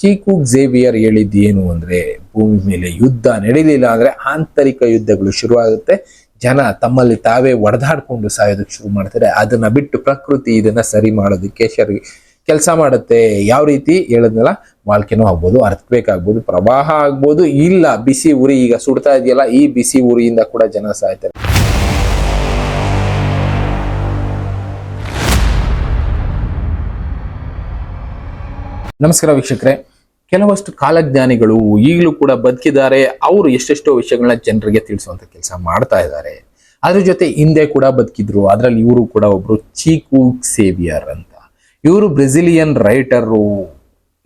Chikoo Xavier ಹೇಳಿದ್ದು ಏನು ಅಂದ್ರೆ ಭೂಮಿ ಮೇಲೆ ಯುದ್ಧ ನಡೀಲಿಲ್ಲ ಅಂದ್ರೆ ಆಂತರಿಕ ಯುದ್ಧಗಳು ಶುರುವಾಗುತ್ತೆ. ಜನ ತಮ್ಮಲ್ಲಿ ತಾವೇ ಒಡೆದಾಡ್ಕೊಂಡು ಸಾಯೋದಕ್ಕೆ ಶುರು ಮಾಡ್ತಾರೆ. ಅದನ್ನ ಬಿಟ್ಟು ಪ್ರಕೃತಿ ಇದನ್ನ ಸರಿ ಮಾಡೋದಕ್ಕೆ ಸರಿ ಕೆಲಸ ಮಾಡುತ್ತೆ. ಯಾವ ರೀತಿ ಹೇಳಿದ್ನಲ್ಲ? ವಾಲ್ಕೆನೋ ಆಗ್ಬೋದು ಅರ್ಥಕ್ವೇಕ್ ಆಗ್ಬೋದು, ಪ್ರವಾಹ ಆಗ್ಬೋದು, ಇಲ್ಲ ಬಿಸಿ ಉರಿ ಈಗ ಸುಡ್ತಾ ಇದೆಯಲ್ಲ, ಈ ಬಿಸಿ ಉರಿಯಿಂದ ಕೂಡ ಜನ ಸಾಯ್ತಾರೆ. ನಮಸ್ಕಾರ ವೀಕ್ಷಕರೇ. ಕೆಲವಷ್ಟು ಕಾಲಜ್ಞಾನಿಗಳು ಈಗಲೂ ಕೂಡ ಬದುಕಿದ್ದಾರೆ. ಅವರು ಎಷ್ಟೆಷ್ಟೋ ವಿಷಯಗಳನ್ನ ಜನರಿಗೆ ತಿಳಿಸುವಂತ ಕೆಲಸ ಮಾಡ್ತಾ ಇದ್ದಾರೆ. ಅದ್ರ ಜೊತೆ ಹಿಂದೆ ಕೂಡ ಬದುಕಿದ್ರು. ಅದರಲ್ಲಿ ಇವರು ಕೂಡ ಒಬ್ರು ಚೀಕು ಸೇವಿಯರ್ ಅಂತ. ಇವರು ಬ್ರೆಜಿಲಿಯನ್ ರೈಟರು.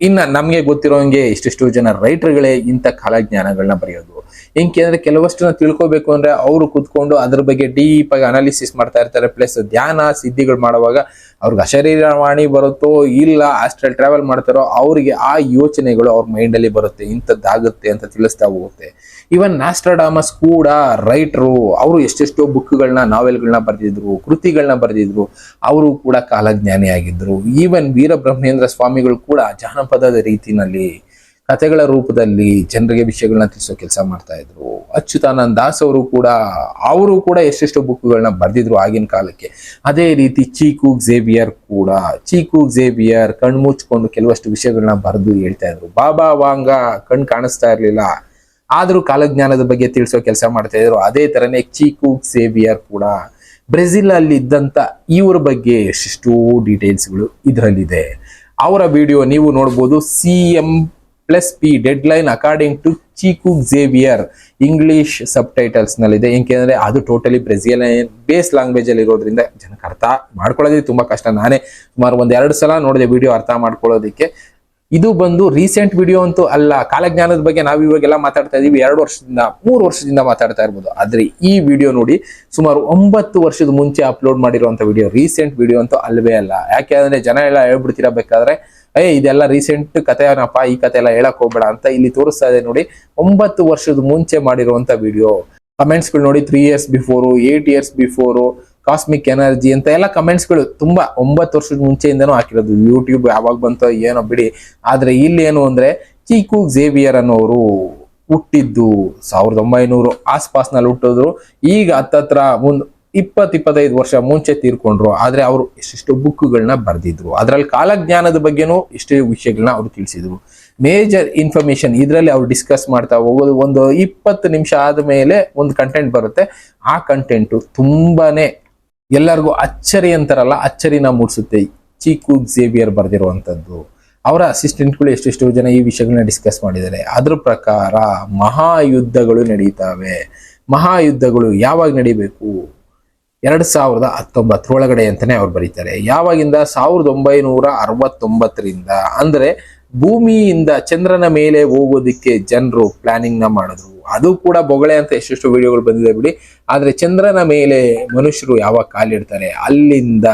ಇನ್ನ ನಮ್ಗೆ ಗೊತ್ತಿರೋಂಗೆ ಇಷ್ಟೆಷ್ಟೋ ಜನ ರೈಟರ್ಗಳೇ ಇಂಥ ಕಾಲಜ್ಞಾನಗಳನ್ನ ಬರೆಯೋದು. ಹೆಂಗೆ ಕೆಲವಷ್ಟನ್ನ ತಿಳ್ಕೊಬೇಕು ಅಂದ್ರೆ ಅವರು ಕುತ್ಕೊಂಡು ಅದ್ರ ಬಗ್ಗೆ ಡೀಪ್ ಆಗಿ ಅನಾಲಿಸಿಸ್ ಮಾಡ್ತಾ ಇರ್ತಾರೆ. ಪ್ಲಸ್ ಧ್ಯಾನ, ಸಿದ್ಧಿಗಳು ಮಾಡುವಾಗ ಅವ್ರಿಗೆ ಅಶರೀರವಾಣಿ ಬರುತ್ತೋ ಇಲ್ಲ ಆಸ್ಟ್ರಲ್ ಟ್ರಾವೆಲ್ ಮಾಡ್ತಾರೋ ಅವರಿಗೆ ಆ ಯೋಚನೆಗಳು ಅವ್ರ ಮೈಂಡ್ ಅಲ್ಲಿ ಬರುತ್ತೆ, ಇಂಥದ್ದಾಗುತ್ತೆ ಅಂತ ತಿಳಿಸ್ತಾ ಹೋಗುತ್ತೆ. ಇವನ್ ನಾಸ್ಟ್ರಾಡಾಮಸ್ ಕೂಡ ರೈಟ್ರು ಅವರು ಎಷ್ಟೆಷ್ಟೋ ಬುಕ್ಗಳನ್ನ ನಾವೆಲ್ಗಳನ್ನ ಬರೆದಿದ್ರು, ಕೃತಿಗಳನ್ನ ಬರೆದಿದ್ರು, ಅವರು ಕೂಡ ಕಾಲಜ್ಞಾನಿ ಆಗಿದ್ರು ಈವನ್ ವೀರಬ್ರಹ್ಮೇಂದ್ರ ಸ್ವಾಮಿಗಳು ಕೂಡ ಜಾನಪದದ ರೀತಿನಲ್ಲಿ ಕಥೆಗಳ ರೂಪದಲ್ಲಿ ಜನರಿಗೆ ವಿಷಯಗಳನ್ನ ತಿಳಿಸೋ ಕೆಲಸ ಮಾಡ್ತಾ ಇದ್ರು. ಅಚ್ಯುತಾನಂದ್ ದಾಸ್ ಅವರು ಕೂಡ ಅವರು ಕೂಡ ಎಷ್ಟೆಷ್ಟು ಬುಕ್ಗಳನ್ನ ಬರೆದಿದ್ರು ಆಗಿನ ಕಾಲಕ್ಕೆ. ಅದೇ ರೀತಿ ಚೀಕು, ಝೇವಿಯರ್ ಕೂಡ. ಚೀಕು, ಝೇವಿಯರ್ ಕಣ್ಣು ಮುಚ್ಕೊಂಡು ಕೆಲವಷ್ಟು ವಿಷಯಗಳನ್ನ ಬರೆದು ಹೇಳ್ತಾ ಇದ್ರು. ಬಾಬಾ ವಾಂಗ ಕಣ್ ಕಾಣಿಸ್ತಾ ಇರಲಿಲ್ಲ. ಆದರೂ ಕಾಲಜ್ಞಾನದ ಬಗ್ಗೆ ತಿಳಿಸೋ ಕೆಲಸ ಮಾಡ್ತಾ ಇದ್ರು. ಅದೇ ತರನೇ ಚೀಕು, ಝೇವಿಯರ್ ಕೂಡ. ಬ್ರೆಜಿಲ್ ಅಲ್ಲಿ ಇದ್ದಂತ ಇವ್ರ ಬಗ್ಗೆ ಎಷ್ಟೆಷ್ಟೋ ಡೀಟೇಲ್ಸ್ಗಳು ಇದರಲ್ಲಿದೆ. ಅವರ ವಿಡಿಯೋ ನೀವು ನೋಡ್ಬೋದು, C M plus P deadline according to Chico Xavier English subtitles ನಲ್ಲಿದೆ ಏಕೆಂದ್ರೆ ಅದು ಟೋಟಲಿ ಬ್ರೆಜಿಲ್ ಬೇಸ್ ಲ್ಯಾಂಗ್ವೇಜ್ ಅಲ್ಲಿ ಇರೋದ್ರಿಂದ ಜನಕ್ಕೆ ಅರ್ಥ ಮಾಡ್ಕೊಳ್ಳೋದೇ ತುಂಬಾ ಕಷ್ಟ. ನಾನೇ ಸುಮಾರು ಒಂದ್ ಎರಡು ಸಲ ನೋಡಿದೆ ವಿಡಿಯೋ ಅರ್ಥ ಮಾಡ್ಕೊಳ್ಳೋದಕ್ಕೆ. ಇದು ಬಂದು ರೀಸೆಂಟ್ ವಿಡಿಯೋ ಅಂತೂ ಅಲ್ಲ, ಕಾಲಜ್ಞಾನದ ಬಗ್ಗೆ ನಾವು ಇವಾಗೆಲ್ಲ ಮಾತಾಡ್ತಾ ಇದೀವಿ. ಎರಡು ವರ್ಷದಿಂದ, ಮೂರು ವರ್ಷದಿಂದ ಮಾತಾಡ್ತಾ ಇರ್ಬೋದು. ಆದ್ರೆ ಈ ವಿಡಿಯೋ ನೋಡಿ ಸುಮಾರು ಒಂಬತ್ತು ವರ್ಷದ ಮುಂಚೆ ಅಪ್ಲೋಡ್ ಮಾಡಿರುವಂತ ವಿಡಿಯೋ ರೀಸೆಂಟ್ ವಿಡಿಯೋ ಅಂತೂ ಅಲ್ವೇ ಅಲ್ಲ. ಯಾಕೆ ಅಂದ್ರೆ ಜನ ಎಲ್ಲ ಹೇಳ್ಬಿಡ್ತೀರಾ ಬೇಕಾದ್ರೆ ಏ, ಇದೆಲ್ಲ ರೀಸೆಂಟ್ ಕಥೆನಪ್ಪ, ಈ ಕತೆ ಎಲ್ಲ ಹೇಳಕ್ ಹೋಗ್ಬೇಡ ಅಂತ ಇಲ್ಲಿ ತೋರಿಸ್ತಾ ಇದೆ ನೋಡಿ. ಒಂಬತ್ತು ವರ್ಷದ ಮುಂಚೆ ಮಾಡಿರುವಂತ ವಿಡಿಯೋ ಕಮೆಂಟ್ಸ್ಗಳು ನೋಡಿ three years before eight years before cosmic energy ಅಂತ ಎಲ್ಲ ಕಮೆಂಟ್ಸ್ಗಳು ತುಂಬಾ ಒಂಬತ್ತು ವರ್ಷದ ಮುಂಚೆಯಿಂದನೂ ಹಾಕಿರೋದು. ಯೂಟ್ಯೂಬ್ ಯಾವಾಗ ಬಂತೋ ಏನೋ ಬಿಡಿ. ಆದ್ರೆ ಇಲ್ಲಿ ಏನು ಅಂದ್ರೆ, ಚೀಕು ಝೇವಿಯರ್ ಅನ್ನೋರು ಹುಟ್ಟಿದ್ದು ಸಾವಿರದ ಒಂಬೈನೂರು ಆಸ್ಪಾಸ್ನಲ್ಲಿ ಹುಟ್ಟಿದ್ರು. ಈಗ ಹತ್ತತ್ರ ಮುಂದ್ ಇಪ್ಪತ್ ಇಪ್ಪತ್ತೈದು ವರ್ಷ ಮುಂಚೆ ತೀರ್ಕೊಂಡ್ರು, ಆದ್ರೆ ಅವರು ಎಷ್ಟೆಷ್ಟು ಬುಕ್ಗಳನ್ನ ಬರೆದಿದ್ರು. ಅದ್ರಲ್ಲಿ ಕಾಲಜ್ಞಾನದ ಬಗ್ಗೆನೂ ಎಷ್ಟೇ ವಿಷಯಗಳನ್ನ ಅವ್ರು ತಿಳಿಸಿದ್ರು. ಮೇಜರ್ ಇನ್ಫಾರ್ಮೇಶನ್ ಇದರಲ್ಲಿ ಅವ್ರು ಡಿಸ್ಕಸ್ ಮಾಡ್ತಾ ಹೋಗೋದು ಒಂದು ಇಪ್ಪತ್ತು ನಿಮಿಷ ಆದಮೇಲೆ ಒಂದು ಕಂಟೆಂಟ್ ಬರುತ್ತೆ. ಆ ಕಂಟೆಂಟು ತುಂಬಾನೇ ಎಲ್ಲರಿಗೂ ಅಚ್ಚರಿ ಅಂತಾರಲ್ಲ, ಅಚ್ಚರಿನ ಮೂಡಿಸುತ್ತೆ. ಚೀಕು ಝೇವಿಯರ್ ಬರೆದಿರುವಂಥದ್ದು. ಅವರ ಅಸಿಸ್ಟೆಂಟ್ಗಳು ಎಷ್ಟೆಷ್ಟು ಜನ ಈ ವಿಷಯಗಳನ್ನ ಡಿಸ್ಕಸ್ ಮಾಡಿದ್ದಾರೆ. ಅದ್ರ ಪ್ರಕಾರ ಮಹಾಯುದ್ಧಗಳು ನಡೀತಾವೆ. ಮಹಾಯುದ್ಧಗಳು ಯಾವಾಗ ನಡಿಬೇಕು? ಎರಡ್ ಸಾವಿರದ ಹತ್ತೊಂಬತ್ತರೊಳಗಡೆ ಅಂತಾನೆ ಅವ್ರು ಬರೀತಾರೆ. ಯಾವಾಗಿಂದ? ಸಾವಿರದ ಒಂಬೈನೂರ ಅರವತ್ತೊಂಬತ್ತರಿಂದ. ಅಂದ್ರೆ ಭೂಮಿಯಿಂದ ಚಂದ್ರನ ಮೇಲೆ ಹೋಗೋದಿಕ್ಕೆ ಜನರು ಪ್ಲಾನಿಂಗ್ನ ಮಾಡಿದ್ರು. ಅದು ಕೂಡ ಬೊಗಳೆ ಅಂತ ಎಷ್ಟೆಷ್ಟು ವಿಡಿಯೋಗಳು ಬಂದಿದೆ ಬಿಡಿ. ಆದ್ರೆ ಚಂದ್ರನ ಮೇಲೆ ಮನುಷ್ಯರು ಯಾವಾಗ ಕಾಲಿಡ್ತಾರೆ? ಅಲ್ಲಿಂದ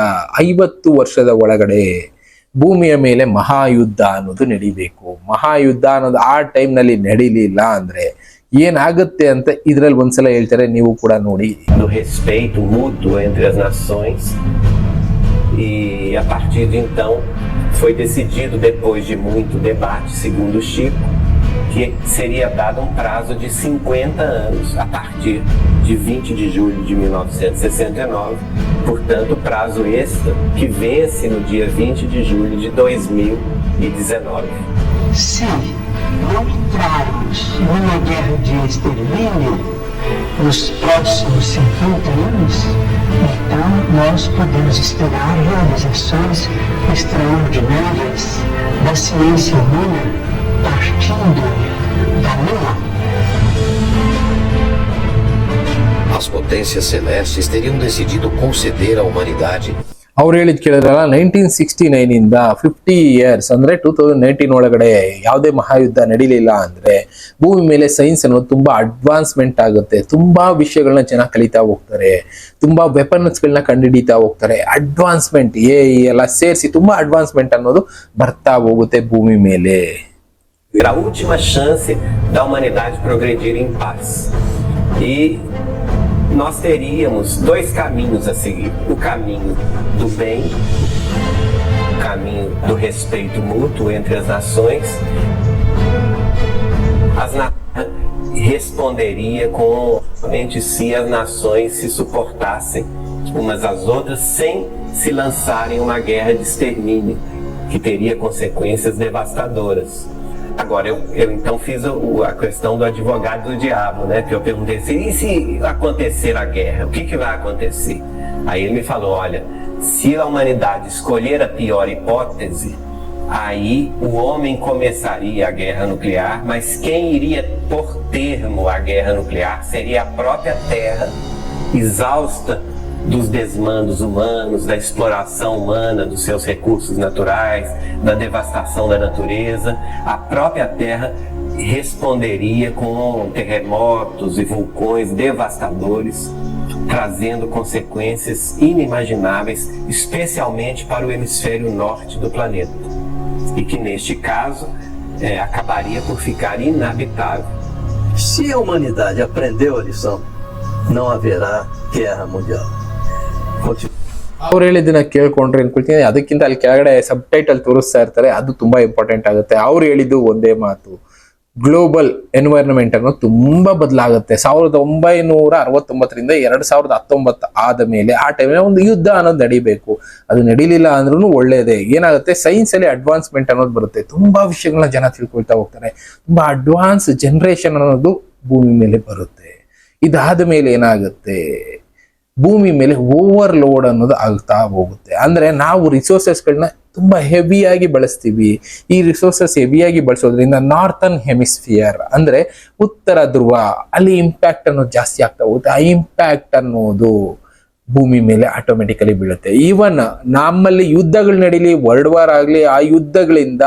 ಐವತ್ತು ವರ್ಷದ ಒಳಗಡೆ ಭೂಮಿಯ ಮೇಲೆ ಮಹಾಯುದ್ಧ ಅನ್ನೋದು ನಡಿಬೇಕು. ಮಹಾಯುದ್ಧ ಅನ್ನೋದು ಆ ಟೈಮ್ನಲ್ಲಿ ನಡೀಲಿಲ್ಲ ಅಂದ್ರೆ ಏನಾಗುತ್ತೆ ಅಂತ ಇದ್ರಲ್ಲಿ ಒಂದ್ಸಲ ಹೇಳ್ತಾರೆ ನೀವು ಕೂಡ ನೋಡಿ do respeito mútuo entre as nações. E a partir de então foi decidido, depois de muito debate, segundo Chico, que seria dado um prazo de 50 anos a partir de 20 de julho de 1969, portanto, prazo extra que vence no dia 20 de julho de 2019. Se não entrarmos numa guerra de extermínio nos próximos 50 anos, então nós podemos esperar realizações extraordinárias da ciência humana partindo da Lua. As potências celestes teriam decidido conceder à humanidade ಅವ್ರು ಹೇಳಿದ್ ಕೇಳಿದ್ರಲ್ಲ nineteen sixty nine ಇಂದ fifty years ಅಂದ್ರೆ two thousand nineteen ಒಳಗಡೆ ಯಾವುದೇ ಮಹಾಯುದ್ಧ ನಡೀಲಿಲ್ಲ ಅಂದ್ರೆ ಭೂಮಿ ಮೇಲೆ ಸೈನ್ಸ್ ಅನ್ನೋದು ತುಂಬಾ ಅಡ್ವಾನ್ಸ್ಮೆಂಟ್ ಆಗುತ್ತೆ. ತುಂಬಾ ವಿಷಯಗಳನ್ನ ಜನ ಕಲಿತಾ ಹೋಗ್ತಾರೆ. ತುಂಬಾ ವೆಪನ್ಸ್ ಗಳನ್ನ ಕಂಡುಹಿಡಿತಾ ಹೋಗ್ತಾರೆ. ಅಡ್ವಾನ್ಸ್ಮೆಂಟ್ ಎ ಎಲ್ಲ ಸೇರಿಸಿ ತುಂಬಾ ಅಡ್ವಾನ್ಸ್ಮೆಂಟ್ ಅನ್ನೋದು ಬರ್ತಾ ಹೋಗುತ್ತೆ ಭೂಮಿ ಮೇಲೆ. Nós teríamos dois caminhos a seguir: o caminho do bem, o caminho do respeito mútuo entre as nações, as na responderia com somente se as nações se suportassem umas às outras sem se lançarem uma guerra de extermínio que teria consequências devastadoras. Agora, eu, eu então fiz o- a questão do advogado do diabo, né? Que eu perguntei assim, e se acontecer a guerra, o que, que vai acontecer? Aí ele me falou, olha, se a humanidade escolher a pior hipótese, aí o homem começaria a guerra nuclear, mas quem iria por termo à guerra nuclear seria a própria Terra, exausta dos desmandos humanos, da exploração humana dos seus recursos naturais, da devastação da natureza, a própria Terra responderia com terremotos e vulcões devastadores, trazendo consequências inimagináveis, especialmente para o hemisfério norte do planeta, e que neste caso eh, acabaria por ficar inabitável. Se a humanidade aprendeu a lição, não haverá guerra mundial. ಅವ್ರು ಹೇಳಿದ್ದನ್ನ ಕೇಳ್ಕೊಂಡ್ರೆ ಅನ್ಕೊಳ್ತೀನಿ. ಅದಕ್ಕಿಂತ ಅಲ್ಲಿ ಕೆಳಗಡೆ ಸಬ್ title ತೋರಿಸ್ತಾ ಇರ್ತಾರೆ, ಅದು ತುಂಬಾ ಇಂಪಾರ್ಟೆಂಟ್ ಆಗುತ್ತೆ. ಅವ್ರು ಹೇಳಿದ್ದು ಒಂದೇ ಮಾತು. ಗ್ಲೋಬಲ್ ಎನ್ವೈರನ್ಮೆಂಟ್ ಅನ್ನೋದು ತುಂಬಾ ಬದಲಾಗುತ್ತೆ. ಸಾವಿರದ ಒಂಬೈನೂರ ಅರವತ್ತೊಂಬತ್ತರಿಂದ ಎರಡ್ ಸಾವಿರದ ಹತ್ತೊಂಬತ್ತು ಆದ ಮೇಲೆ ಆ ಟೈಮಲ್ಲಿ ಒಂದು ಯುದ್ಧ ಅನ್ನೋದು ನಡಿಬೇಕು. ಅದು ನಡೀಲಿಲ್ಲ ಅಂದ್ರೂ ಒಳ್ಳೇದೇ. ಏನಾಗುತ್ತೆ? ಸೈನ್ಸ್ ಅಲ್ಲಿ ಅಡ್ವಾನ್ಸ್ಮೆಂಟ್ ಅನ್ನೋದು ಬರುತ್ತೆ. ತುಂಬಾ ವಿಷಯಗಳನ್ನ ಜನ ತಿಳ್ಕೊಳ್ತಾ ಹೋಗ್ತಾರೆ. ತುಂಬಾ ಅಡ್ವಾನ್ಸ್ ಜನರೇಷನ್ ಅನ್ನೋದು ಭೂಮಿ ಮೇಲೆ ಬರುತ್ತೆ. ಇದಾದ ಮೇಲೆ ಏನಾಗುತ್ತೆ? ಭೂಮಿ ಮೇಲೆ ಓವರ್ಲೋಡ್ ಅನ್ನೋದು ಆಗ್ತಾ ಹೋಗುತ್ತೆ. ಅಂದ್ರೆ ನಾವು ರಿಸೋರ್ಸಸ್ಗಳನ್ನ ತುಂಬಾ ಹೆವಿಯಾಗಿ ಬಳಸ್ತೀವಿ. ಈ ರಿಸೋರ್ಸಸ್ ಹೆವಿಯಾಗಿ ಬಳಸೋದ್ರಿಂದ ನಾರ್ತನ್ ಹೆಮಿಸ್ಫಿಯರ್ ಅಂದ್ರೆ ಉತ್ತರ ಧ್ರುವ, ಅಲ್ಲಿ ಇಂಪ್ಯಾಕ್ಟ್ ಅನ್ನೋದು ಜಾಸ್ತಿ ಆಗ್ತಾ ಹೋಗುತ್ತೆ. ಆ ಇಂಪ್ಯಾಕ್ಟ್ ಅನ್ನೋದು ಭೂಮಿ ಮೇಲೆ ಆಟೋಮೆಟಿಕಲಿ ಬೀಳುತ್ತೆ. ಈವನ್ ನಮ್ಮಲ್ಲಿ ಯುದ್ಧಗಳು ನಡೀಲಿ ವರ್ಲ್ಡ್ ವಾರ್ ಆಗಲಿ, ಆ ಯುದ್ಧಗಳಿಂದ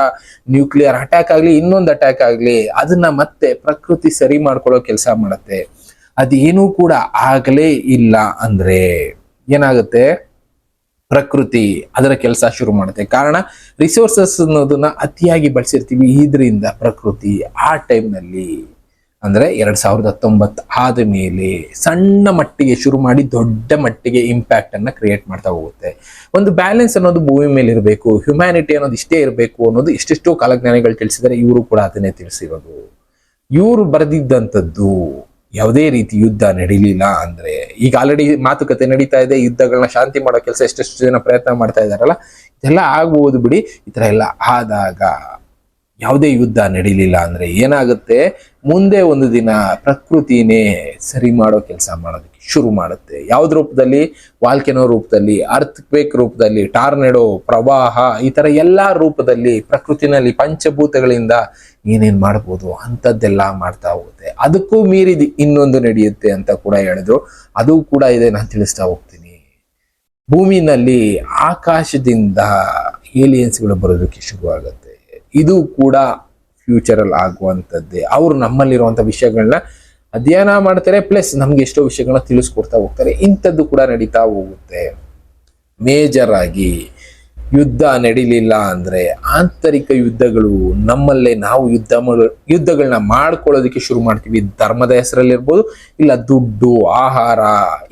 ನ್ಯೂಕ್ಲಿಯರ್ ಅಟ್ಯಾಕ್ ಆಗಲಿ, ಇನ್ನೊಂದು ಅಟ್ಯಾಕ್ ಆಗಲಿ, ಅದನ್ನ ಮತ್ತೆ ಪ್ರಕೃತಿ ಸರಿ ಮಾಡ್ಕೊಳ್ಳೋ ಕೆಲಸ ಮಾಡುತ್ತೆ. ಅದೇನೂ ಕೂಡ ಆಗಲೇ ಇಲ್ಲ ಅಂದ್ರೆ ಏನಾಗುತ್ತೆ? ಪ್ರಕೃತಿ ಅದರ ಕೆಲಸ ಶುರು ಮಾಡುತ್ತೆ. ಕಾರಣ ರಿಸೋರ್ಸಸ್ ಅನ್ನೋದನ್ನ ಅತಿಯಾಗಿ ಬಳಸಿರ್ತೀವಿ. ಇದರಿಂದ ಪ್ರಕೃತಿ ಆ ಟೈಮ್ನಲ್ಲಿ ಅಂದ್ರೆ ಎರಡ್ ಸಾವಿರದ ಹತ್ತೊಂಬತ್ತು ಆದ ಮೇಲೆ ಸಣ್ಣ ಮಟ್ಟಿಗೆ ಶುರು ಮಾಡಿ ದೊಡ್ಡ ಮಟ್ಟಿಗೆ ಇಂಪ್ಯಾಕ್ಟ್ ಅನ್ನ ಕ್ರಿಯೇಟ್ ಮಾಡ್ತಾ ಹೋಗುತ್ತೆ. ಒಂದು ಬ್ಯಾಲೆನ್ಸ್ ಅನ್ನೋದು ಭೂಮಿ ಮೇಲೆ ಇರಬೇಕು ಹ್ಯುಮ್ಯಾನಿಟಿ ಅನ್ನೋದು ಇಷ್ಟೇ ಇರಬೇಕು ಅನ್ನೋದು ಎಷ್ಟೆಷ್ಟೋ ಕಾಲಜ್ಞಾನಿಗಳು ತಿಳಿಸಿದರೆ ಇವರು ಕೂಡ ಅದನ್ನೇ ತಿಳಿಸಿರೋದು. ಇವರು ಬರೆದಿದ್ದಂಥದ್ದು ಯಾವುದೇ ರೀತಿ ಯುದ್ಧ ನಡೀಲಿಲ್ಲ ಅಂದ್ರೆ, ಈಗ ಆಲ್ರೆಡಿ ಮಾತುಕತೆ ನಡೀತಾ ಇದೆ, ಯುದ್ಧಗಳನ್ನ ಶಾಂತಿ ಮಾಡೋ ಕೆಲಸ ಎಷ್ಟೆಷ್ಟು ಜನ ಪ್ರಯತ್ನ ಮಾಡ್ತಾ ಇದಾರಲ್ಲ, ಇದೆಲ್ಲ ಆಗ್ಬೋದು ಬಿಡಿ, ಈ ತರ ಎಲ್ಲ ಆದಾಗ ಯಾವುದೇ ಯುದ್ಧ ನಡೀಲಿಲ್ಲ ಅಂದ್ರೆ ಏನಾಗುತ್ತೆ? ಮುಂದೆ ಒಂದು ದಿನ ಪ್ರಕೃತಿನೇ ಸರಿ ಮಾಡೋ ಕೆಲಸ ಮಾಡೋದಕ್ಕೆ ಶುರು ಮಾಡುತ್ತೆ. ಯಾವ್ದು ರೂಪದಲ್ಲಿ? ವಾಲ್ಕೆನೋ ರೂಪದಲ್ಲಿ, ಅರ್ಥಕ್ವೇಕ್ ರೂಪದಲ್ಲಿ, ಟಾರ್ನೆಡೋ, ಪ್ರವಾಹ, ಈ ತರ ಎಲ್ಲಾ ರೂಪದಲ್ಲಿ ಪ್ರಕೃತಿನಲ್ಲಿ ಪಂಚಭೂತಗಳಿಂದ ಏನೇನ್ ಮಾಡ್ಬೋದು ಅಂಥದ್ದೆಲ್ಲ ಮಾಡ್ತಾ ಹೋಗುತ್ತೆ. ಅದಕ್ಕೂ ಮೀರಿದ ಇನ್ನೊಂದು ನಡೆಯುತ್ತೆ ಅಂತ ಕೂಡ ಹೇಳಿದ್ರು. ಅದು ಕೂಡ ಇದೆ, ನಾನು ತಿಳಿಸ್ತಾ ಹೋಗ್ತೀನಿ. ಭೂಮಿನಲ್ಲಿ ಆಕಾಶದಿಂದ ಏಲಿಯನ್ಸ್ಗಳು ಬರೋದಕ್ಕೆ ಶುರುವಾಗುತ್ತೆ. ಇದು ಕೂಡ ಫ್ಯೂಚರ್ ಅಲ್ಲಿ ಆಗುವಂಥದ್ದೇ. ಅವರು ನಮ್ಮಲ್ಲಿರುವಂಥ ವಿಷಯಗಳನ್ನ ಅಧ್ಯಯನ ಮಾಡ್ತಾರೆ ಪ್ಲಸ್ ನಮ್ಗೆ ಎಷ್ಟೋ ವಿಷಯಗಳನ್ನ ತಿಳಿಸ್ಕೊಡ್ತಾ ಹೋಗ್ತಾರೆ. ಇಂಥದ್ದು ಕೂಡ ನಡೀತಾ ಹೋಗುತ್ತೆ. ಮೇಜರ್ ಆಗಿ ಯುದ್ಧ ನಡೀಲಿಲ್ಲ ಅಂದ್ರೆ ಆಂತರಿಕ ಯುದ್ಧಗಳು ನಮ್ಮಲ್ಲೇ ನಾವು ಯುದ್ಧ ಯುದ್ಧಗಳನ್ನ ಮಾಡ್ಕೊಳ್ಳೋದಕ್ಕೆ ಶುರು ಮಾಡ್ತೀವಿ. ಧರ್ಮದ ಹೆಸರಲ್ಲಿರ್ಬೋದು, ಇಲ್ಲ ದುಡ್ಡು, ಆಹಾರ,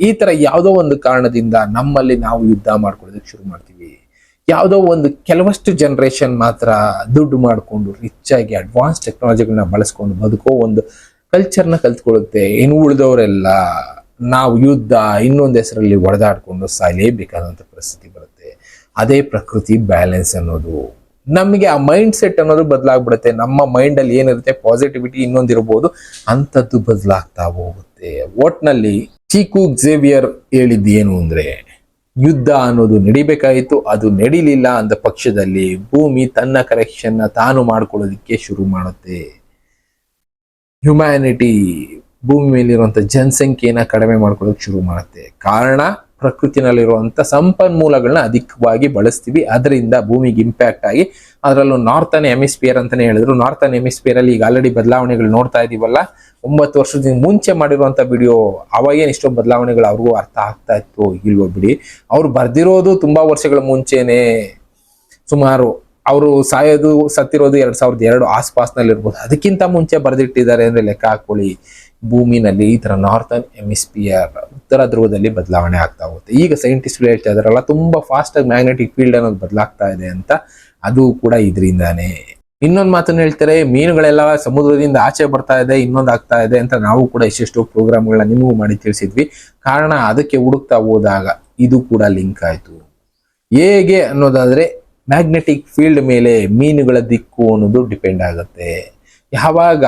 ಈ ತರ ಯಾವುದೋ ಒಂದು ಕಾರಣದಿಂದ ನಮ್ಮಲ್ಲಿ ನಾವು ಯುದ್ಧ ಮಾಡ್ಕೊಳ್ಳೋದಕ್ಕೆ ಶುರು ಮಾಡ್ತೀವಿ. ಯಾವುದೋ ಒಂದು ಕೆಲವಷ್ಟು ಜನರೇಷನ್ ಮಾತ್ರ ದುಡ್ಡು ಮಾಡಿಕೊಂಡು ರಿಚ್ ಆಗಿ ಅಡ್ವಾನ್ಸ್ ಟೆಕ್ನಾಲಜಿಗಳನ್ನ ಬಳಸ್ಕೊಂಡು ಬದುಕೋ ಒಂದು ಕಲ್ಚರ್ನ ಕಲ್ತ್ಕೊಳ್ಳುತ್ತೆ. ಇನ್ನು ಉಳಿದವರೆಲ್ಲ ನಾವು ಯುದ್ಧ ಇನ್ನೊಂದು ಹೆಸರಲ್ಲಿ ಒಡೆದಾಡ್ಕೊಂಡು ಸಾಯಲೇಬೇಕಾದಂಥ ಪರಿಸ್ಥಿತಿ ಬರುತ್ತೆ. ಅದೇ ಪ್ರಕೃತಿ ಬ್ಯಾಲೆನ್ಸ್ ಅನ್ನೋದು. ನಮಗೆ ಆ ಮೈಂಡ್ ಸೆಟ್ ಅನ್ನೋದು ಬದಲಾಗ್ಬಿಡುತ್ತೆ. ನಮ್ಮ ಮೈಂಡಲ್ಲಿ ಏನಿರುತ್ತೆ ಪಾಸಿಟಿವಿಟಿ ಇನ್ನೊಂದಿರ್ಬೋದು ಅಂಥದ್ದು ಬದಲಾಗ್ತಾ ಹೋಗುತ್ತೆ. ಒಟ್ನಲ್ಲಿ ಚೀಕು ಝೇವಿಯರ್ ಹೇಳಿದ್ದು ಏನು ಅಂದ್ರೆ ಯುದ್ಧ ಅನ್ನೋದು ನಡಿಬೇಕಾಯಿತು, ಅದು ನಡಿಲಿಲ್ಲ ಅಂದ ಪಕ್ಷದಲ್ಲಿ ಭೂಮಿ ತನ್ನ ಕರೆಕ್ಷನ್ ತಾನು ಮಾಡ್ಕೊಳ್ಳೋದಕ್ಕೆ ಶುರು ಮಾಡುತ್ತೆ. ಹ್ಯುಮ್ಯಾನಿಟಿ ಭೂಮಿ ಮೇಲಿರುವಂತ ಜನಸಂಖ್ಯೆಯನ್ನ ಕಡಿಮೆ ಮಾಡ್ಕೊಳ್ಳೋಕೆ ಶುರು ಮಾಡುತ್ತೆ. ಕಾರಣ? ಪ್ರಕೃತಿನಲ್ಲಿರುವಂತ ಸಂಪನ್ಮೂಲಗಳನ್ನ ಅಧಿಕವಾಗಿ ಬಳಸ್ತೀವಿ. ಅದರಿಂದ ಭೂಮಿಗೆ ಇಂಪ್ಯಾಕ್ಟ್ ಆಗಿ ಅದರಲ್ಲೂ ನಾರ್ತನ್ ಎಮಿಸ್ಪಿಯರ್ ಅಂತಲೇ ಹೇಳಿದ್ರು. ನಾರ್ತನ್ ಎಮಿಸ್ಪಿಯರಲ್ಲಿ ಈಗ ಆಲ್ರೆಡಿ ಬದಲಾವಣೆಗಳು ನೋಡ್ತಾ ಇದೀವಲ್ಲ. ಒಂಬತ್ತು ವರ್ಷದಿಂದ ಮುಂಚೆ ಮಾಡಿರುವಂಥ ವಿಡಿಯೋ ಅವಾಗೇನು ಇಷ್ಟೋ ಬದಲಾವಣೆಗಳು ಅವ್ರಿಗೂ ಅರ್ಥ ಆಗ್ತಾ ಇತ್ತು ಇಲ್ವೋ ಬಿಡಿ. ಅವ್ರು ಬರ್ದಿರೋದು ತುಂಬಾ ವರ್ಷಗಳ ಮುಂಚೆನೆ ಸುಮಾರು ಅವರು ಸಾಯೋದು ಸತ್ತಿರೋದು ಎರಡು ಸಾವಿರದ ಎರಡು ಆಸ್ಪಾಸ್ನಲ್ಲಿ ಇರ್ಬೋದು ಅದಕ್ಕಿಂತ ಮುಂಚೆ ಬರೆದಿಟ್ಟಿದ್ದಾರೆ ಅಂದರೆ ಲೆಕ್ಕ ಹಾಕೊಳ್ಳಿ. ಭೂಮಿನಲ್ಲಿ ಈ ತರ ನಾರ್ತನ್ ಎಮಿಸ್ಪಿಯರ್ ಉತ್ತರ ಧ್ರುವದಲ್ಲಿ ಬದಲಾವಣೆ ಆಗ್ತಾ ಹೋಗುತ್ತೆ. ಈಗ ಸೈಂಟಿಸ್ಟ್ಗಳು ಹೇಳ್ತಾ ಇದಾರಲ್ಲ, ತುಂಬಾ ಫಾಸ್ಟ್ ಆಗಿ ಮ್ಯಾಗ್ನೆಟಿಕ್ ಫೀಲ್ಡ್ ಅನ್ನೋದು ಬದಲಾಗ್ತಾ ಇದೆ ಅಂತ, ಅದು ಕೂಡ ಇದರಿಂದಾನೆ. ಇನ್ನೊಂದು ಮಾತನ್ನು ಹೇಳ್ತಾರೆ, ಮೀನುಗಳೆಲ್ಲ ಸಮುದ್ರದಿಂದ ಆಚೆ ಬರ್ತಾ ಇದೆ, ಇನ್ನೊಂದು ಆಗ್ತಾ ಇದೆ ಅಂತ ನಾವು ಕೂಡ ಎಷ್ಟೆಷ್ಟೋ ಪ್ರೋಗ್ರಾಮ್ಗಳನ್ನ ನಿಮಗೂ ಮಾಡಿ ತಿಳಿಸಿದ್ವಿ. ಕಾರಣ ಅದಕ್ಕೆ ಹುಡುಕ್ತಾ ಹೋದಾಗ ಇದು ಕೂಡ ಲಿಂಕ್ ಆಯಿತು. ಹೇಗೆ ಅನ್ನೋದಾದ್ರೆ ಮ್ಯಾಗ್ನೆಟಿಕ್ ಫೀಲ್ಡ್ ಮೇಲೆ ಮೀನುಗಳ ದಿಕ್ಕು ಅನ್ನೋದು ಡಿಪೆಂಡ್ ಆಗುತ್ತೆ. ಯಾವಾಗ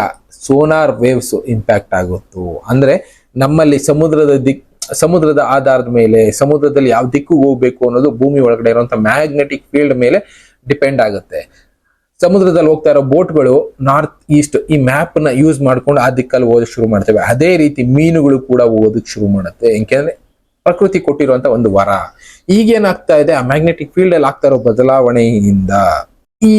ಸೋನಾರ್ ವೇವ್ಸ್ ಇಂಪ್ಯಾಕ್ಟ್ ಆಗುತ್ತೋ, ಅಂದ್ರೆ ನಮ್ಮಲ್ಲಿ ಸಮುದ್ರದ ದಿಕ್, ಸಮುದ್ರದ ಆಧಾರದ ಮೇಲೆ, ಸಮುದ್ರದಲ್ಲಿ ಯಾವ ದಿಕ್ಕು ಹೋಗ್ಬೇಕು ಅನ್ನೋದು ಭೂಮಿ ಒಳಗಡೆ ಇರುವಂತ ಮ್ಯಾಗ್ನೆಟಿಕ್ ಫೀಲ್ಡ್ ಮೇಲೆ ಡಿಪೆಂಡ್ ಆಗುತ್ತೆ. ಸಮುದ್ರದಲ್ಲಿ ಹೋಗ್ತಾ ಇರೋ ಬೋಟ್ಗಳು ನಾರ್ತ್ ಈಸ್ಟ್ ಈ ಮ್ಯಾಪ್ನ ಯೂಸ್ ಮಾಡ್ಕೊಂಡು ಆ ದಿಕ್ಕಲ್ಲಿ ಓದಕ್ಕೆ ಶುರು ಮಾಡ್ತೇವೆ. ಅದೇ ರೀತಿ ಮೀನುಗಳು ಕೂಡ ಓದಕ್ಕೆ ಶುರು ಮಾಡುತ್ತೆ. ಏಕೆಂದ್ರೆ ಪ್ರಕೃತಿ ಕೊಟ್ಟಿರುವಂತ ಒಂದು ವರ. ಈಗೇನಾಗ್ತಾ ಇದೆ? ಆ ಮ್ಯಾಗ್ನೆಟಿಕ್ ಫೀಲ್ಡ್ ಅಲ್ಲಿ ಆಗ್ತಾ ಇರೋ ಬದಲಾವಣೆಯಿಂದ ಈ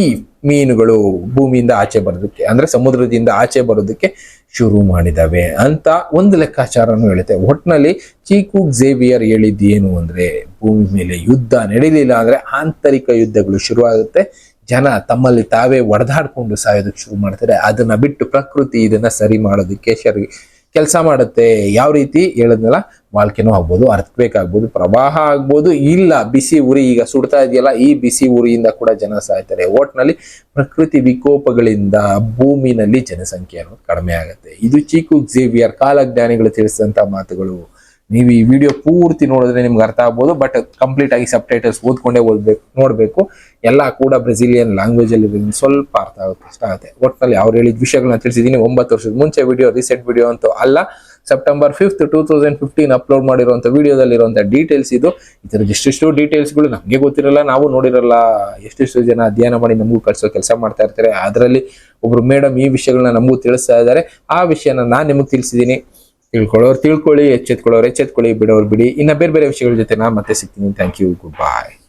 ಮೀನುಗಳು ಭೂಮಿಯಿಂದ ಆಚೆ ಬರೋದಕ್ಕೆ, ಅಂದ್ರೆ ಸಮುದ್ರದಿಂದ ಆಚೆ ಬರೋದಕ್ಕೆ ಶುರು ಮಾಡಿದವೆ ಅಂತ ಒಂದು ಲೆಕ್ಕಾಚಾರನು ಹೇಳುತ್ತೆ. ಒಟ್ನಲ್ಲಿ ಚೀಕು ಝೇವಿಯರ್ ಏನು ಅಂದ್ರೆ, ಭೂಮಿ ಮೇಲೆ ಯುದ್ಧ ನಡೀಲಿಲ್ಲ ಅಂದ್ರೆ ಆಂತರಿಕ ಯುದ್ಧಗಳು ಶುರುವಾಗುತ್ತೆ. ಜನ ತಮ್ಮಲ್ಲಿ ತಾವೇ ಒಡೆದಾಡ್ಕೊಂಡು ಸಾಯೋದಕ್ಕೆ ಶುರು ಮಾಡ್ತಾರೆ. ಅದನ್ನ ಬಿಟ್ಟು ಪ್ರಕೃತಿ ಇದನ್ನ ಸರಿ ಮಾಡೋದಕ್ಕೆ ಸರಿ ಕೆಲಸ ಮಾಡುತ್ತೆ, ಯಾವ ರೀತಿ ಹೇಳಿದ್ನಲ್ಲ, ವಾಲ್ಕೆನೋ ಆಗ್ಬೋದು ಅರ್ಥಕ್ವೇಕ್ ಆಗ್ಬೋದು, ಪ್ರವಾಹ ಆಗ್ಬೋದು, ಇಲ್ಲ, ಬಿಸಿ ಉರಿ ಈಗ ಸುಡ್ತಾ ಇದೆಯಲ್ಲ, ಈ ಬಿಸಿ ಉರಿಯಿಂದ ಕೂಡ ಜನ ಸಾಯ್ತಾರೆ. ಒಟ್ನಲ್ಲಿ ಪ್ರಕೃತಿ ವಿಕೋಪಗಳಿಂದ ಭೂಮಿನಲ್ಲಿ ಜನಸಂಖ್ಯೆ ಅನ್ನೋದು ಕಡಿಮೆ ಆಗುತ್ತೆ. ಇದು ಚೀಕು ಝೇವಿಯರ್ ಕಾಲಜ್ಞಾನಿಗಳು ತಿಳಿಸಿದಂತ ಮಾತುಗಳು. ನೀವು ಈ ವಿಡಿಯೋ ಪೂರ್ತಿ ನೋಡಿದ್ರೆ ನಿಮ್ಗೆ ಅರ್ಥ ಆಗ್ಬೋದು ಬಟ್ ಕಂಪ್ಲೀಟ್ ಆಗಿ ಸಬ್ ಟೈಟಲ್ಸ್ ಓದ್ಕೊಂಡೇ ಓದ್ಬೇಕು, ನೋಡಬೇಕು. ಎಲ್ಲ ಕೂಡ ಬ್ರೆಸಿಲಿಯನ್ ಲ್ಯಾಂಗ್ವೇಜ್ ಅಲ್ಲಿ ಸ್ವಲ್ಪ ಅರ್ಥ ಆಗುತ್ತೆ ಕಷ್ಟ ಆಗುತ್ತೆ. ಒಟ್ಟಿನಲ್ಲಿ ಅವ್ರು ಹೇಳಿದ ವಿಷಯಗಳನ್ನ ತಿಳಿಸಿದ್ದೀನಿ. ಒಂಬತ್ತು ವರ್ಷದ ಮುಂಚೆ ವಿಡಿಯೋ ರೀಸೆಂಟ್ ವಿಡಿಯೋ ಅಂತೂ ಅಲ್ಲ. September fifth two thousand fifteen upload ಮಾಡಿರುವಂತ ವಿಡಿಯೋದಲ್ಲಿರುವಂಥ ಡೀಟೇಲ್ಸ್ ಇದು. ಇದ್ರದ್ದು ಎಷ್ಟೆಷ್ಟು ಡೀಟೇಲ್ಸ್ಗಳು ನಮಗೆ ಗೊತ್ತಿರಲ್ಲ, ನಾವು ನೋಡಿರಲ್ಲ. ಎಷ್ಟೆಷ್ಟು ಜನ ಅಧ್ಯಯನ ಮಾಡಿ ನಮಗೂ ಕಳಿಸೋ ಕೆಲಸ ಮಾಡ್ತಾ ಇರ್ತಾರೆ. ಅದರಲ್ಲಿ ಒಬ್ರು ಮೇಡಮ್ ಈ ವಿಷಯಗಳನ್ನ ನಮಗೂ ತಿಳಿಸ್ತಾ ಇದ್ದಾರೆ. ಆ ವಿಷಯನ ನಾನು ನಿಮಗೆ ತಿಳಿಸಿದ್ದೀನಿ. ತಿಳ್ಕೊಳ್ಳೋರು ತಿಳ್ಕೊಳ್ಳಿ, ಎಚ್ಚೆತ್ಕೊಳ್ಳೋರು ಎಚ್ಚೆತ್ಕೊಳ್ಳಿ, ಬಿಡೋರು ಬಿಡಿ. ಇನ್ನ ಬೇರೆ ಬೇರೆ ವಿಷಯಗಳ ಜೊತೆ ನಾನು ಮತ್ತೆ ಸಿಗ್ತೀನಿ. Thank you good bye